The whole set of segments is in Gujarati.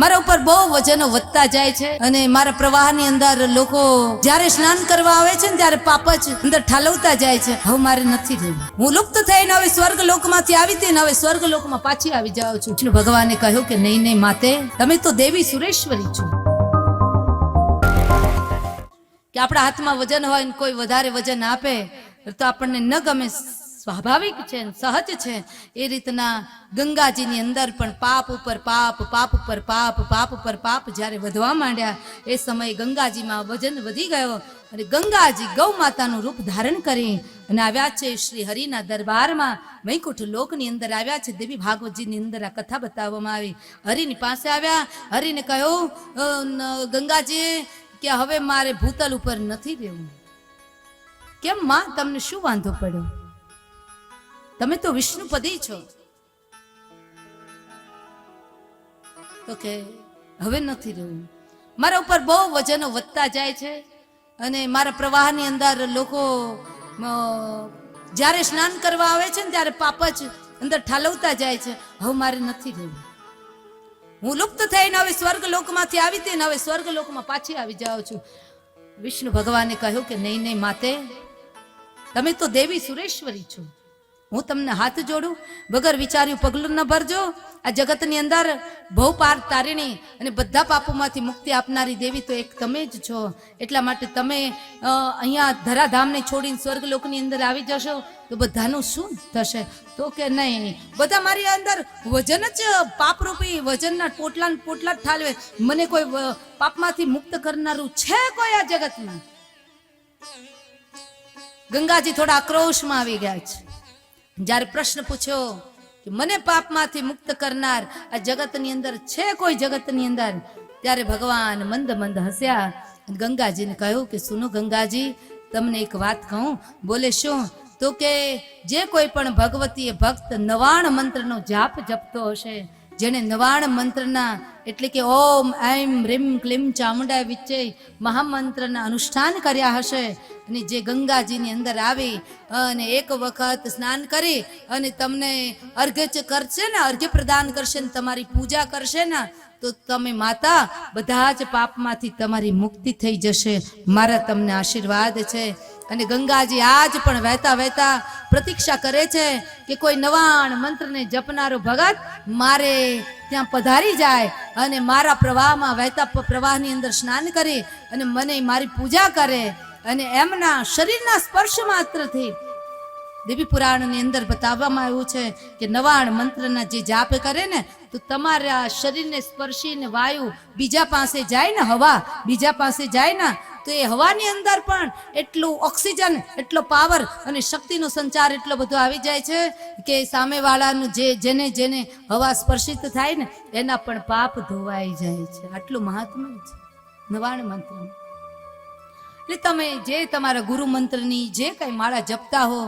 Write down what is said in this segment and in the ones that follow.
મારા ઉપર બહુ વજનો વધતા જાય છે અને મારા પ્રવાહની અંદર લોકો જ્યારે સ્નાન કરવા આવે છે ને ત્યારે પાપ જ અંદર ઠાલવતા જાય છે. હવે મારે નથી રહેવું હું લુપ્ત થઈને હવે સ્વર્ગ લોકમાંથી આવી હતી ને હવે સ્વર્ગ લોકમાં પાછી આવી જાઉં છું. એટલે ભગવાને કહ્યું કે નહીં નહીં માતે, તમે તો દેવી સુરેશ્વરી છો. કે આપણા હાથમાં વજન હોય ને કોઈ વધારે વજન આપે, તો આપણને ન ગમે સ્વાભાવિક છે સહજ છે એ રીતના ગંગાજીની અંદર પણ પાપ ઉપર પાપ પાપ ઉપર પાપ પાપ ઉપર પાપ જ્યારે વધવા માંડ્યા, એ સમયે ગંગાજીમાં વજન વધી ગયો અને ગંગાજી ગૌ માતાનું રૂપ ધારણ કરી અને આવ્યા છે શ્રી હરિના દરબારમાં. વૈકુંઠ લોકની અંદર આવ્યા છે, દેવી ભાગવતજીની અંદર આ કથા બતાવવામાં આવી. હરિની પાસે આવ્યા, હરિને કહ્યું ગંગાજી, કે હવે મારે ભૂતલ ઉપર નથી રહેવું. કેમ માં, તમને શું વાંધો પડ્યો? તમે તો વિષ્ણુપદી છો. તો કે, હવે નથી રહેવું મારા ઉપર બહુ વજનો વધતા જાય છે અને મારા પ્રવાહની અંદર લોકો જ્યારે સ્નાન કરવા આવે છે ને ત્યારે પાપ જ અંદર ઠાલવતા જાય છે. હવે મારે નથી રહેવું હું લુપ્ત થઈને હવે સ્વર્ગ લોકમાંથી આવી હતી ને હવે સ્વર્ગ લોકમાં પાછી આવી જાઉં છું. વિષ્ણુ ભગવાને કહ્યું કે, નહીં નહીં, માતે, તમે તો દેવી સુરેશ્વરી છો. હું તમને હાથ જોડું, વગર વિચાર્યું પગલું ન ભરજો. આ જગતની અંદર બહુ પાર તારીણી અને બધા પાપોમાંથી મુક્તિ આપનારી દેવી તો એક તમે જ છો. એટલા માટે તમે અહીંયા ધરાધામને છોડીને સ્વર્ગલોકની અંદર આવી જશો તો બધાનું શું થશે? તો કે નહીં. બધા મારી અંદર વજન જ પાપરૂપી, વજનના પોટલા પોટલા જ ઠાલવે. મને કોઈ પાપમાંથી મુક્ત કરનારું છે કોઈ આ જગતમાં? ગંગાજી થોડા આક્રોશમાં આવી ગયા છે. જ્યારે પ્રશ્ન પૂછ્યો કે મને પાપમાંથી મુક્ત કરનાર આ જગતની અંદર છે કોઈ જગતની અંદર? ત્યારે ભગવાન મંદ મંદ હસ્યા ગંગાજીને કહ્યું કે, સુનો ગંગાજી, તમને એક વાત કહું? બોલે શું? તો કે, જે કોઈ પણ ભગવતીએ ભક્ત નવાણ મંત્રનો જાપ જપતો હશે જેણે નવાણ મંત્રના એટલે કે ઓમ એમ રીમ, ક્લીમ, ચામુંડા વિચ્ચે મહામંત્રના અનુષ્ઠાન કર્યા હશે. અને જે ગંગાજીની અંદર આવી અને એક વખત સ્નાન કરી અને તમને અર્ઘ્ય કરશે ને, અર્ઘ્ય પ્રદાન કરશે ને, તમારી પૂજા કરશે ને, તો તમે માતા બધા જ પાપમાંથી તમારી મુક્તિ થઈ જશે. મારા તમને આશીર્વાદ છે. અને ગંગાજી આજ પણ વહેતા વહેતા પ્રતીક્ષા કરે છે કે કોઈ નવાણ મંત્રને જપનારો ભગત મારે ત્યાં પધારી જાય અને મારા પ્રવાહમાં વહેતા પ્રવાહની અંદર સ્નાન કરી અને મને મારી પૂજા કરે અને એમના શરીરના સ્પર્શ માત્રથી દેવી પુરાણની અંદર બતાવવામાં આવ્યું છે કે નવાણ મંત્રના જે જાપ કરે ને, તો તમારા શરીરને સ્પર્શીને વાયુ બીજા પાસે જાય ને હવા, બીજા પાસે જાય ને, તો એ હવાની અંદર પણ એટલું ઓક્સિજન, એટલો પાવર અને શક્તિનો સંચાર એટલો બધો આવી જાય છે કે સામેવાળાનું જે, જેને જેને હવા સ્પર્શિત થાય ને, એના પણ પાપ ધોવાઈ જાય છે. આટલું મહાત્મા છે નવાણ મંત્ર. એટલે તમે જે તમારા ગુરુ મંત્રની જે કઈ માળા જપતા હો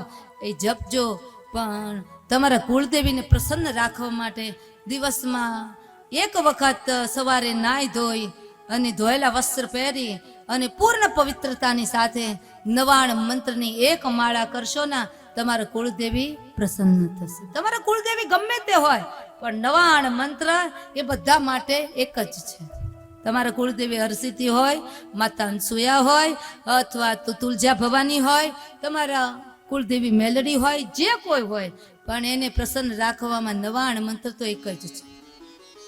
એ જપજો. પણ તમારા કુળદેવીને પ્રસન્ન રાખવા માટે દિવસમાં એક વખત સવારે નાહી ધોઈ અને ધોયેલા વસ્ત્ર પહેરી અને પૂર્ણ પવિત્રતાની સાથે નવાણ મંત્રની એક માળા કરશો ના, તમારા કુળદેવી પ્રસન્ન થશે. તમારા કુળદેવી ગમે તે હોય, પણ નવાણ મંત્ર એ બધા માટે એક જ છે. તમારા કુળદેવી હરસિદ્ધિ હોય માતા અનસુયા હોય, અથવા તો તુલજા ભવાની હોય, તમારા કુળદેવી મેલડી હોય, જે કોઈ હોય, પણ એને પ્રસન્ન રાખવામાં નવાણ મંત્ર તો એક જ છે.